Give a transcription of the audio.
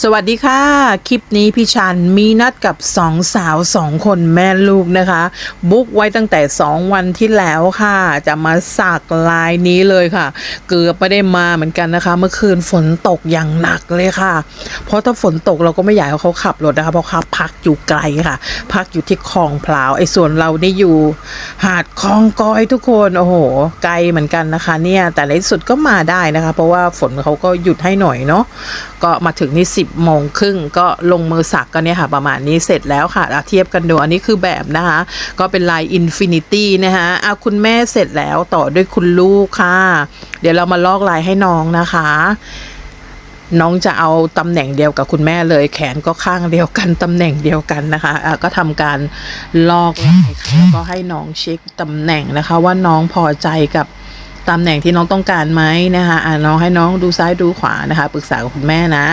สวัสดีค่ะ คลิปนี้พี่ชันมีนัดกับสองสาวสองคนแม่ลูกนะคะ บุ๊กไว้ตั้งแต่สองวันที่แล้วค่ะ จะมาสักลายนี้เลยค่ะ เกือบไม่ได้มาเหมือนกันนะคะ เมื่อคืนฝนตกอย่างหนักเลยค่ะ เพราะถ้าฝนตกเราก็ไม่อยากให้เขาขับรถนะคะเพราะเขาพักอยู่ไกลค่ะ พักอยู่ที่คลองพลาวไอ้ส่วนเรานี่อยู่ หาดคลองกอยทุกคนโอ้โห ไกลเหมือนกันนะคะ เนี่ยแต่ในที่สุดก็มาได้นะคะ เพราะว่าฝนเขาก็หยุดให้หน่อยเนาะก็มาถึงนี่สิบโมงครึ่งก็ลงมือสักกันเนี่ยค่ะ ประมาณนี้เสร็จแล้วค่ะอะเทียบกันดูอันนี้คือแบบนะคะ ก็เป็นลายอินฟินิตี้นะคะเอะคุณแม่เสร็จแล้วต่อด้วยคุณลูกค่ะ เดี๋ยวเรามาลอกลายให้น้องนะคะน้องจะเอาตำแหน่งเดียวกับคุณแม่เลย แขนก็ข้างเดียวกัน ตำแหน่งเดียวกันนะคะะก็ทำการลอกลายแล้วก็ให้น้องเช็คตำแหน่งนะคะ ว่าน้องพอใจกับตำแหน่งที่น้องต้องการไหมนะคะะน้องให้น้องดูซ้ายดูขวานะคะ ปรึกษากับคุณแม่นะ